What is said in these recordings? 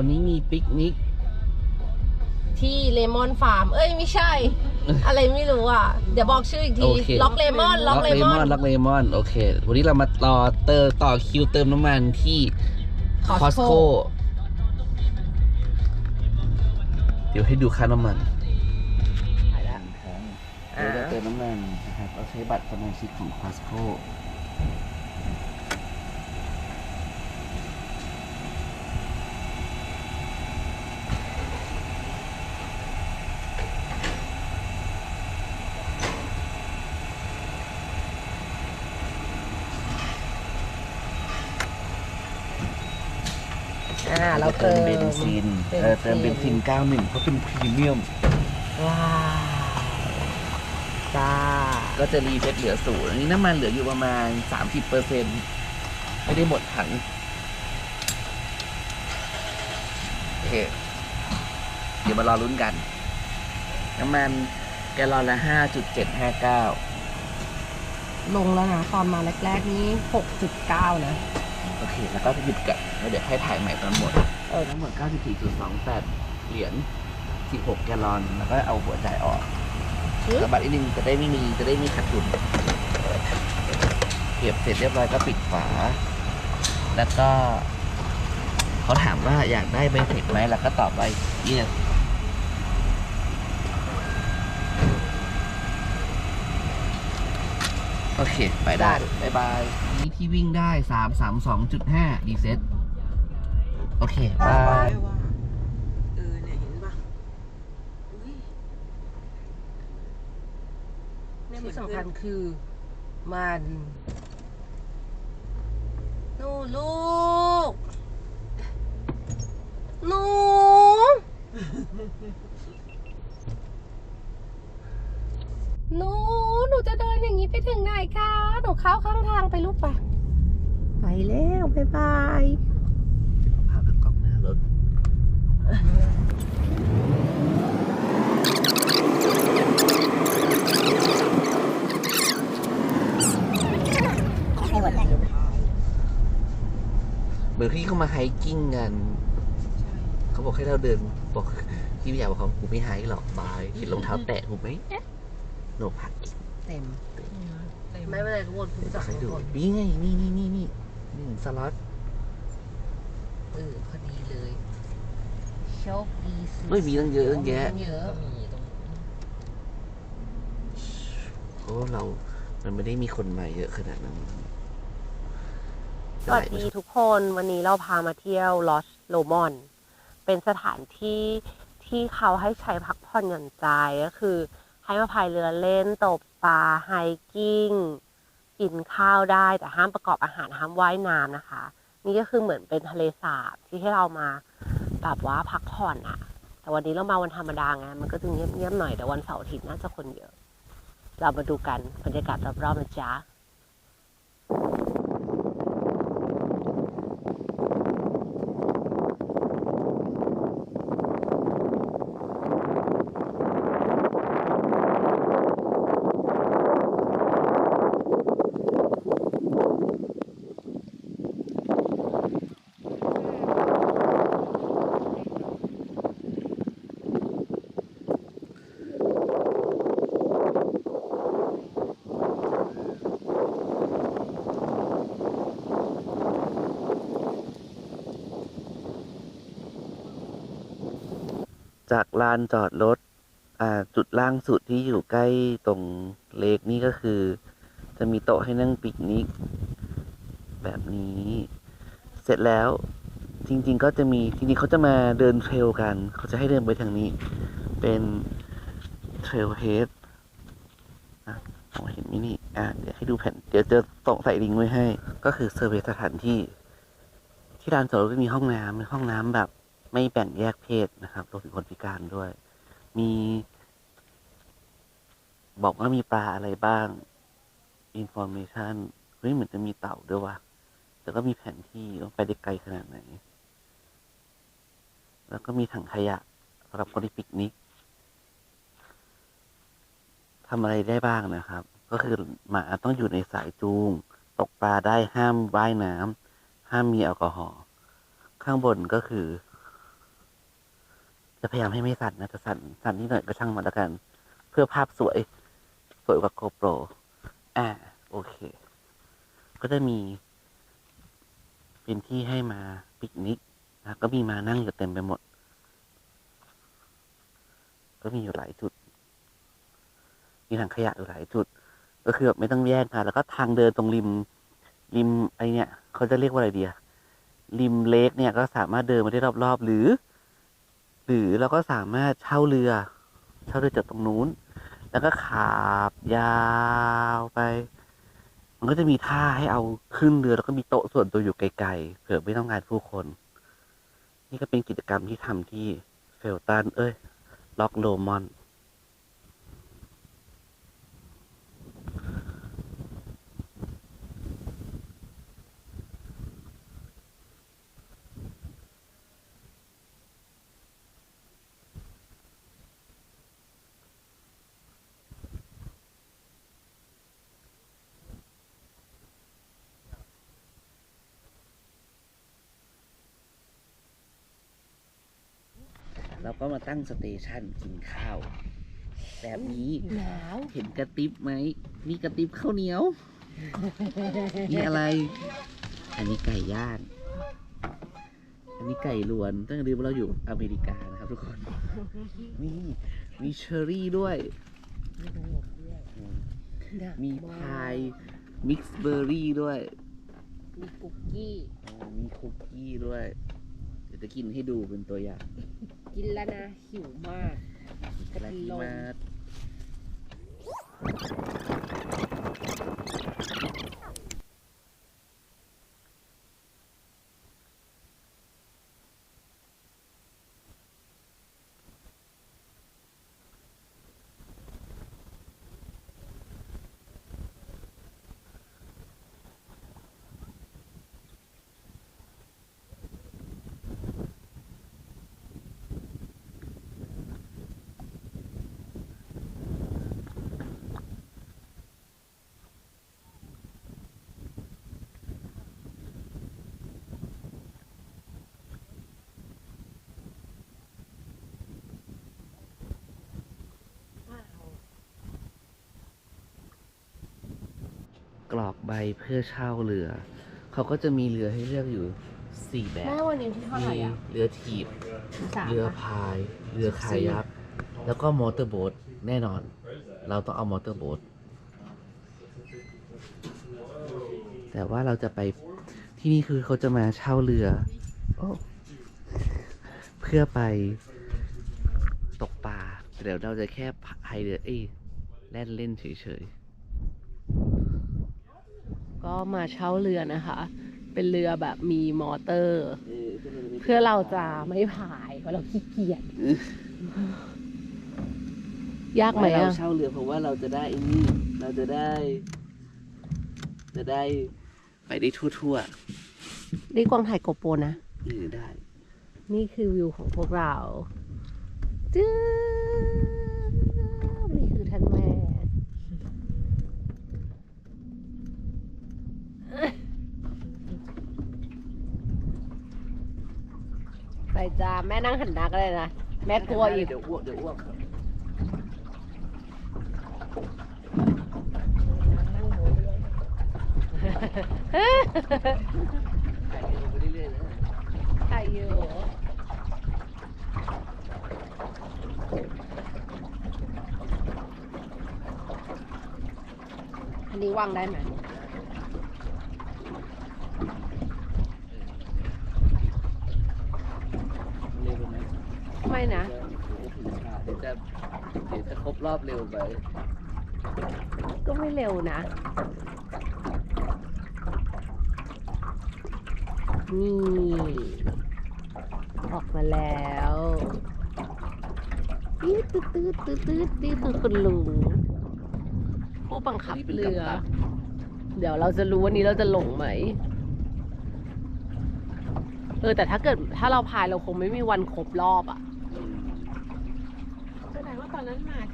วันนี้มีปิกนิก ที่เลมอนฟาร์ม เอ้ยไม่ใช่ อะไรไม่รู้อะ เดี๋ยวบอกชื่ออีกที โอเค ล็อกเลมอน ล็อกเลมอนล็อกเลมอน โอเค วันนี้เรามารอเตอต่อคิวเติมน้ำมันที่คอส Costco โคเดี๋ยวให้ดูค่าน้ำมันอ่าเราเติมน้ำมันนะครับ เราใช้บัตรสมาชิกของค อสโคอ่าเราเติมเบนซินเบนซินเออเติมเบนซิน 91 เพราะเป็นพรีเมียม ว้าวจ้าก็จะรีเซ็ตเหลือศูนย์อันนี้น้ำมันเหลืออยู่ประมาณ 30เปอร์เซ็นไม่ได้หมดถังโอเคเดี๋ยวมารอลุ้นกัน น้ำมันแกลลอนละ 5.759 ลงแล้วนะตอนมาแรก ๆ นี้ 6.9 นะโอ เคแล้วก็จะหยุดกันแล้วเดี๋ยวให้ถ่ายใหม่ตอนหมดเออทั้งหมด 94.28 เหรียญ 16 แกลลอน แล้วก็เอาหัวจ่ายออกอืมสะบัดนิดนึงจะได้ไม่มีจะได้ไม่ขาดทุนเก็บเสร็จเรียบร้อยก็ปิดฝา แล้วก็ เขาถามว่าอยากได้ใบเสร็จไหมแล้วก็ตอบไป yes โอเค ไปได้บ๊ายบายนี้ที่วิ่งได้332.5ดีเซ็ตโอเคบายเออเนี่ยเห็นป่ะอุ๊ยเนี่ยเหมืที่อนสำคัญเพื่อนคือมันหนูลูก หนูหนู หนูจะเดินอย่างนี้ไปถึงไหนคะ หนูเข้าข้างทางไปลูกปะไปแล้วบ๊ายบายภาพจากกล้องหน้ารถเหมือนที่เขามาไฮกิ้งกัน เขาบอกให้เราเดิน บอกที่พี่อยากบอกเขากูไม่ไฮหรอกบายเห็นรองเท้าแตะกูไหมโนพัก เต็ม เต็มไม่เป็นไรทุกคนคุณจับให้ทุดูกคนนี่ไงนี่นี่นี่นี่หนึ่งสล็อตเออพอดีเลยโชคดีสุดไม่มีตั้งเยอะตั้งแยะเยอะก็มีตรงเพราะว่าเรา มันไม่ได้มีคนมาเยอะขนาดนั้นสวัสดีทุกคนวันนี้เราพามาเที่ยวลอสโลมอน เป็นสถานที่ที่เขาให้ใช้พักผ่อนหย่อนใจก็คือ ให้มาพายเรือเล่น ตกปลาไฮกิ้ง กินข้าวได้แต่ห้ามประกอบอาหารห้ามว่ายน้ำนะคะ นี่ก็คือเหมือนเป็นทะเลสาบที่ให้เรามาแบบว่าพักผ่อนอะแต่วันนี้เรามาวันธรรมดาไงมันก็จะเงียบๆหน่อยแต่วันเสาร์อาทิตย์น่าจะคนเยอะ เรามาดูกันบรรยากาศรอบๆนะจ๊ะ จากลานจอดรถอ่าจุดล่างสุดที่อยู่ใกล้ตรงเลกนี่ก็คือ จะมีโต๊ะให้นั่งปิกนิก แบบนี้ เสร็จแล้วจริง ๆ ก็จะมีจริงๆเขาจะมาเดินเทรลกัน เขาจะให้เดินไปทางนี้ เป็นเทรลเฮดอะมองเห็นไหมนี่อะเดี๋ยวให้ดูแผ่น เดี๋ยวจะส่งใส่ลิงก์ไว้ให้ ก็คือเซอร์เวย์สถานที่ ที่ลานจอดรถก็มีห้องน้ำเป็นห้องน้ำแบบ ไม่แบ่งแยกเพศนะครับรวมถึงคนพิการด้วย มี บอกว่ามีปลาอะไรบ้าง information เฮ้ยเหมือนจะมีเต่าด้วยว่ะแต่ก็มีแผนที่ว่าไปได้ไกลขนาดไหน แล้วก็มีถังขยะสำหรับคนที่ปิกนิกทำอะไรได้บ้างนะครับ ก็คือหมาต้องอยู่ในสายจูง ตกปลาได้ห้ามว่ายน้ำห้ามมีแอลกอฮอล์ข้างบนก็คือ จะพยายามให้ไม่สั่นนะแต่สั่นสั่นนิดหน่อยก็ช่างมันแล้วกัน เพื่อภาพสวย สวยกว่า GoPro อ่าโอเค ก็จะมี เป็นที่ให้มาปิกนิกนะก็มีมานั่งอยู่เต็มไปหมด ก็มีอยู่หลายจุด มีถังขยะอยู่หลายจุด ก็คือแบบไม่ต้องแยกกันแล้วก็ทางเดินตรงริม ริมไอเนี่ยเขาจะเรียกว่าอะไรเดียริมเลกเนี่ยก็สามารถเดินมาได้รอบๆหรือ หรือเราก็สามารถเช่าเรือ เช่าเรือจากตรงนู้น แล้วก็ขับยาวไป มันก็จะมีท่าให้เอาขึ้นเรือแล้วก็มีโต๊ะส่วนตัวอยู่ไกลๆเผื่อไม่ต้องการผู้คน นี่ก็เป็นกิจกรรมที่ทำที่เฟลตันเอ้ยล็อกโลมอน เราก็มาตั้งสเตชันกินข้าว แบบนี้หนาวเห็นกระติบไหมมีกระติบข้าวเหนียวนี่อะไร อันนี้ไก่ย่างอันนี้ไก่ล้วนต้องอย่าลืมว่าเราอยู่อเมริกานะครับทุกคนนี่มีเชอร์รี่ด้วย มีพายมิกซ์เบอร์รี่ด้วย มีคุกกี้อ๋อมีคุกกี้ด้วย เดี๋ยวจะกินให้ดูเป็นตัวอย่าง กินแล้วนะหิวมากกระติม รอกใบเพื่อเช่าเรือ เขาก็จะมีเรือให้เลือกอยู่สี่แบบ แม่วันนี้ที่เท่าไหร่มีอะเรือถีบ สามเรือปะพาย เรือคายักแล้วก็มอเตอร์โบ๊ทแน่นอน เราต้องเอามอเตอร์โบ๊ทแต่ว่าเราจะไปที่นี่คือเขาจะมาเช่าเรือโอ้เพื่อไปตกปลาเดี๋ยวเราจะแค่พายเรือเอ้ยแล่นเล่นเฉย ก็มาเช่าเรือนะคะ เป็นเรือแบบมีมอเตอร์ๆเพื่อเราจะไม่พายเพราะเราขี้เกียจยากไหมเราอะเช่าเรือเพราะว่าเราจะได้ไอ้นี่เราจะได้ จะได้ไปได้ทั่วนี่กวางถ่ายโกโปรนะๆหรือได้ นี่คือวิวของพวกเราจื้อนี่คือท่านแม่ ใส่ จ้าแม่นั่งหันหน้าก็ได้นะแม่กลัวอีกเดี๋ยวอ้วกเดี๋ยวอ้วกถ่ายเรือไปเรื่อยๆนะถ่ายอยู่อันนี้วางได้ไหม เร็วไปไหม ไม่นะ เดี๋ยวจะเดี๋ยวจะครบรอบ เร็วไป ก็ไม่เร็วนะ นี่ ออกมาแล้วตืดตืดตืดตืดตืดนี่คือคุณลุงผู้บังคับเรือ เดี๋ยวเราจะรู้วันนี้เราจะหลงไหม เออแต่ถ้าเกิดถ้าเราพายเราคงไม่มีวันครบรอบอะ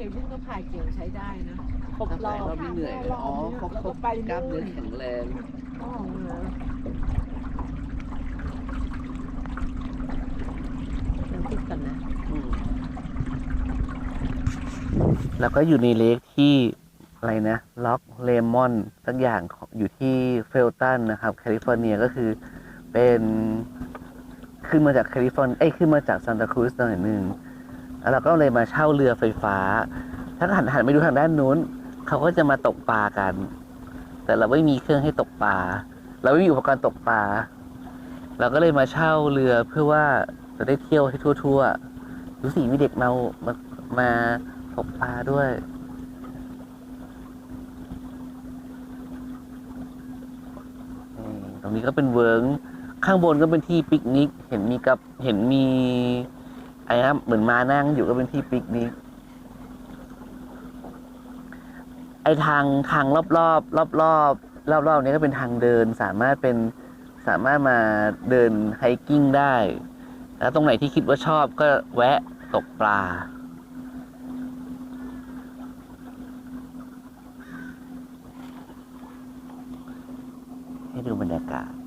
เคเบิลก็พายเกลียวใช้ได้นะครบรอบเรไม่เหนื่อย อ๋อครบครบกล้ามเนื้อแข็งแรงอ๋อติดกันนะแล้วก็อยู่ในเลคที่อะไรนะล็อกเลมอนสักอย่างอยู่ที่เฟลตันนะครับ แคลิฟอร์เนียก็คือเป็นขึ้นมาจากแคลิฟอร์เนียยขึ้นมาจากซานตาครูซหน่อยหนึ่ง แล้วเราก็เลยมาเช่าเรือไฟฟ้า ถ้าหันหันไปดูทางด้านนู้น เขาก็จะมาตกปลากัน แต่เราไม่มีเครื่องให้ตกปลา เราไม่มีอุปกรณ์ตกปลา เราก็เลยมาเช่าเรือเพื่อว่าจะได้เที่ยวให้ทั่วๆดูสิมีเด็กเรามามาตกปลาด้วยตรงนี้ก็เป็นเวิร์งข้างบนก็เป็นที่ปิกนิก เห็นมีกับเห็นมี ไอ้นะเหมือนมานั่งอยู่ก็เป็นที่ปิกนิกไอ้ทางทางรอบรอบรอบรอบรอบรอบนี้ก็เป็นทางเดินสามารถเป็นสามารถมาเดินไฮกิ้งได้ แล้วตรงไหนที่คิดว่าชอบก็แวะตกปลา ให้ดูบรรยากาศ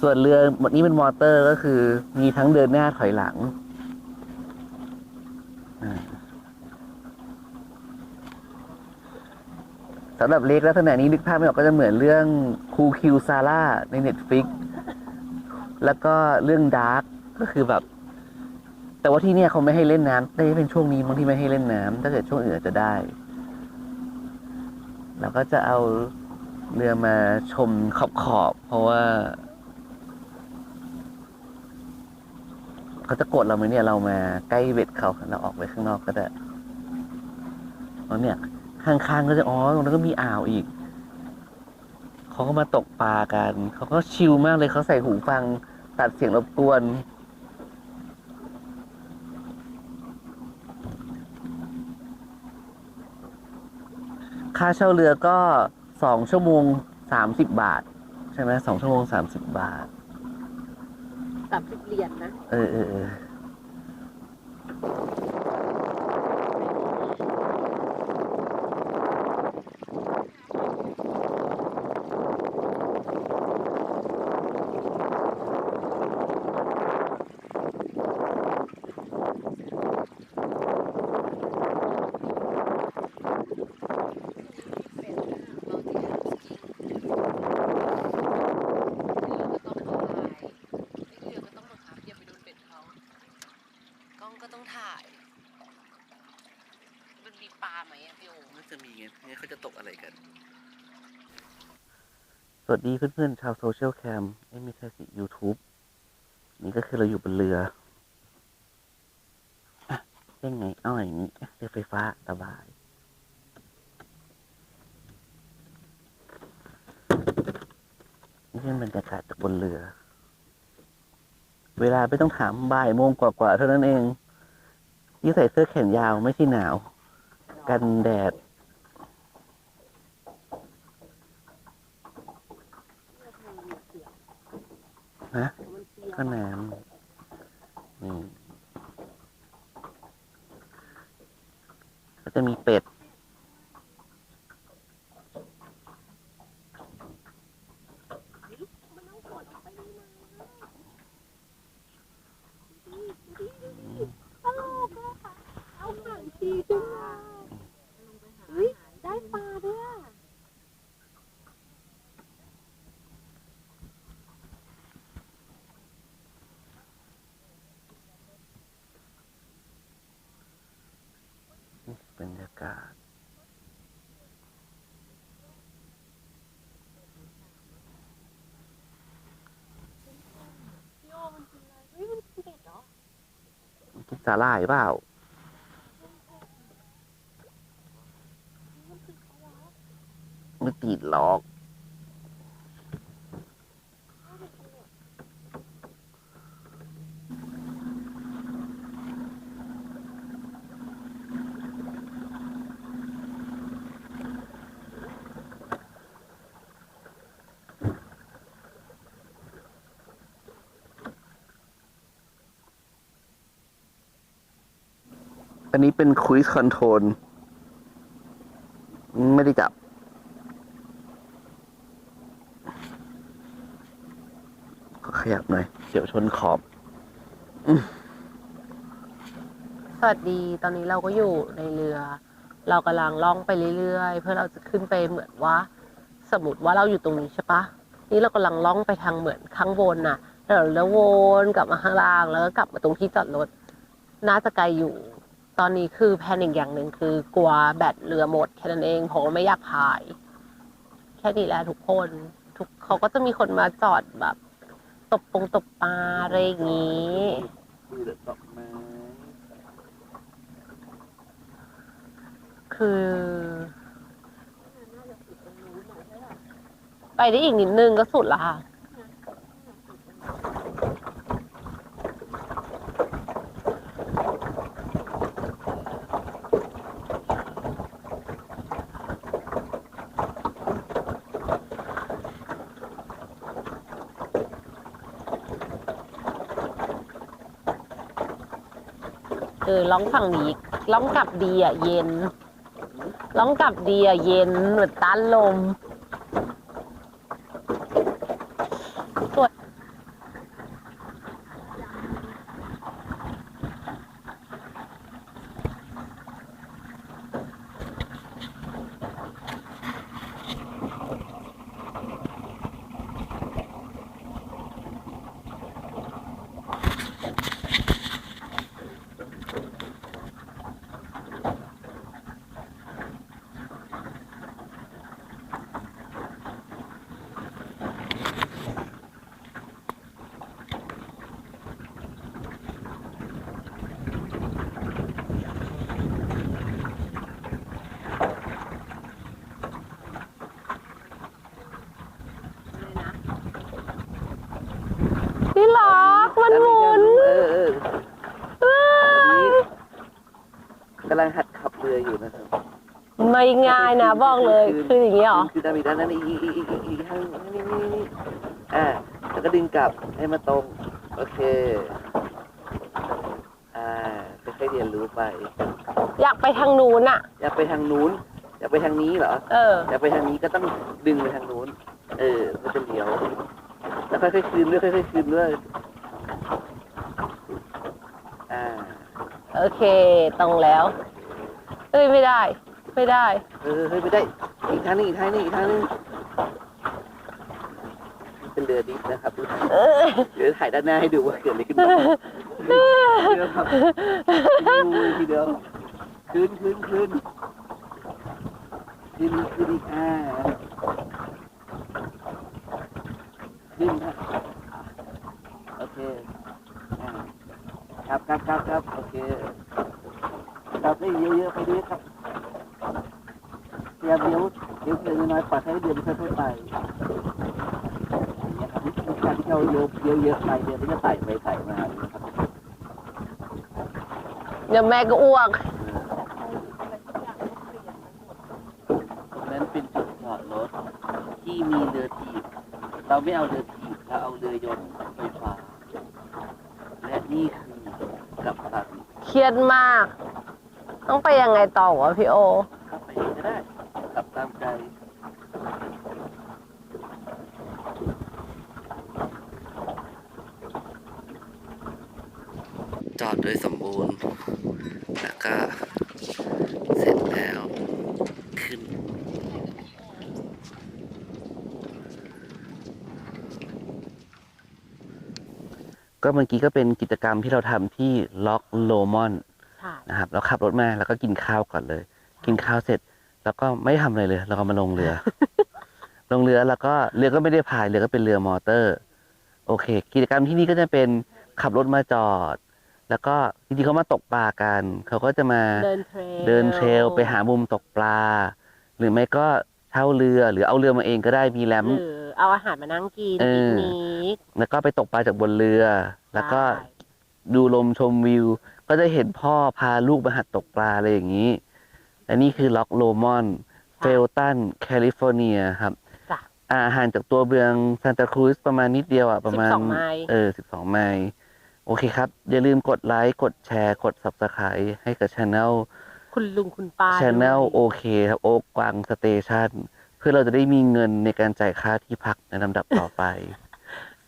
ส่วนเรือหมดนี้เป็นมอเตอร์ก็คือมีทั้งเดินหน้าถอยหลัง สำหรับเล็กลักษณะนี้นึกภาพไม่ออกก็จะเหมือนเรื่องคูคิวซาร่าในเน็ตฟิกแล้วก็เรื่องดาร์กก็คือแบบ แต่ว่าที่เนี่ยเขาไม่ให้เล่นน้ำได้เป็นช่วงนี้บางที่ไม่ให้เล่นน้ำถ้าเกิดช่วงอื่นจะได้ เราก็จะเอาเรือมาชมขอบขอบๆเพราะว่า เขาจะกดเราไหมเนี่ย เรามาใกล้เบ็ดเขาเราออกไปข้างนอกก็ได้เพราะเนี่ย ข้างๆก็จะอ๋อตรงนั้นก็มีอ่าวอีกเขาก็มาตกปลากันเขาก็ชิลมากเลยเขาใส่หูฟังตัดเสียงรบกวนค่าเช่าเรือก็สองชั่วโมงสามสิบบาท ใช่ไหมสองชั่วโมงสามสิบบาท สามสิบเรียนนะ เออเออเออก็ต้องถ่ายมันมีปลาไหมอะพี่โอน่าจะมีไงงั้นเขาจะตกอะไรกัน สวัสดีเพื่อนๆ ชาวโซเชียลแคมไม่มีใช่สิ YouTube นี่ก็คือเราอยู่บนเรืออะยังไงอ้อยอย่างนี้เรือไฟฟ้าสบาย นี่เป็นบรรยากาศจากบนเรือ เวลาไม่ต้องถามบ่ายโมงกว่าๆเท่านั้นเอง ที่ใส่เสื้อแขนยาวไม่ใช่หนาว กันแดด ฮะก็น้ำนี่ก็จะมีเป็ด เอาหางชีขึ้นมาเฮ้ยได้ปลาด้วยอะ บรรยากาศ พี่โอมันกินอะไรเฮ้ยมันกินเป็ดเหรอกินสาหร่ายเปล่าไม่ติดหรอก อันนี้เป็นคุ i สคอนโทรลไม่ได้จับขอขยับหน่อย เดี๋ยวชนขอบอสวัสดี ตอนนี้เราก็อยู่ในเรือ เรากำลังล่องไปเรื่อยๆ เพื่อเราจะขึ้นไปเหมือนว่า สมมติว่าเราอยู่ตรงนี้ใช่ปะ นี่เรากำลังล่องไปทางเหมือนข้างบนน่ะ แล้วเราแล้ววนกลับมาข้างล่าง แล้วก็กลับมาตรงที่จอดรถ น่าจะไกลอยู่ ตอนนี้คือแพนอีกอย่างหนึ่งคือกลัวแบตเรือหมดแค่นั้นเองเพราะว่าไม่อยากพาย แค่นี้แหละทุกคน ทุกเขาก็จะมีคนมาจอดแบบ ตบปงตบปลาอะไรอย่างนี้คือ ไปได้อีกนิดนึงก็สุดละค่ะ เออล่องฝั่งนี้ร้องกลับดีอะเย็นร้องกลับดีอะเย็นเหมือนต้านลมสวยที่รักมันหมุน เออเออ เอ้ย กำลังหัดขับเรืออยู่นะครับ ไม่ง่ายนะบอกเลยคืออย่างนี้เหรอคือด้านนี้ด้านนั้นอีกอีกอีกอีกอีกทางนี้นี่นี่อ่าแล้วก็ดึงกลับให้มาตรง โอเค อ่าค่อยๆเรียนรู้ไป อยากไปทางนู้นอะ อยากไปทางนู้น อยากไปทางนี้เหรอเอออยากไปทางนี้ก็ต้องดึงไปทางนู้น เออก็จะเลี้ยว แล้วค่อยๆคืนด้วยค่อยๆคืนด้วยอ่า โอเค ตรงแล้ว เอ้ย ไม่ได้ ไม่ได้ เออเฮ้ยไม่ได้ อีกทางหนึงอีกทางหนึงอีกทางหนึงเป็นเรือดิฟนะครับ เออเดี๋ยวถ่ายด้านหน้าให้ดูว่าเกิดอะไรขึ้นบ้างเรือครับดูทีเดียวคืนคืนคืนคืนคืนอีกอ่าขึ้นครับโอเคอ่าครับครับครับครับโอเคครับได้เยอะๆไปด้วยครับพยายามเลี้ยวเลี้ยวเพียงน้อยๆปล่อยให้เรือมันค่อยๆไปอย่างเงี้ยครับวิธีการที่เราเลี้ยวเลี้ยวเยอะไปเรือมันจะไต่ไปไต่มาอย่างเงี้ยครับเดี๋ยวแม่ก็อ้วกตรงนั้นเป็นจุดจอดรถที่มีเรือถีบเราไม่เอาเรือถีบเราเอาเรือยนต์ไฟฟ้าและนี่คือกับตันเครียดมาก ต้องไปยังไงต่อวะพี่โอ ขับไปเองก็ได้ขับตามใจ จอ ดโดยสมบูรณ์ แล้วก็เสร็จแล้วขึ้น ก็เมื่อกี้ก็เป็นกิจกรรมที่เราทำที่ล็อกโลมอนใช่นะครับเราขับรถมาแล้วก็กินข้าวก่อนเลย กินข้าวเสร็จ แล้วก็ไม่ทำอะไรเลย เราก็มาลงเรือ ลงเรือแล้วก็เรือก็ไม่ได้พายเรือก็เป็นเรือมอเตอร์ โอเค กิจกรรมที่นี่ก็จะเป็นขับรถมาจอด แล้วก็จริงๆเขามาตกปลากัน เขาก็จะมาเดินเทรลเดินเทรลไปหามุมตกปลา หรือไม่ก็เช่าเรือหรือเอาเรือมาเองก็ได้มีแรม หรือเอาอาหารมานั่งกินเอปิอกนิก แล้วก็ไปตกปลาจากบนเรือ แล้วก็ใช่ ดูลมชมวิว ก็จะเห็นพ่อพาลูกมาหัดตกปลาอะไรอย่างนี้ และนี่คือล็อกโลมอน เฟลตัน แคลิฟอร์เนียครับจ้ะอ่าห่างจากตัวเมืองซานตาครูซประมาณนิดเดียวอะประมาณ12ไมล์ เออสิบสองไมล์ โอเคครับ อย่าลืมกดไลค์ กดแชร์ กด subscribe ให้กับช anel คุณลุงคุณป้าช anel ด้วยโอเคครับ โอกวางสเตชันเพื่อเราจะได้มีเงินในการจ่ายค่าที่พักในลำดับต่อไป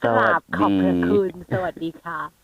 สกวัราสบขอบดี พระคุณสวัสดีค่ะ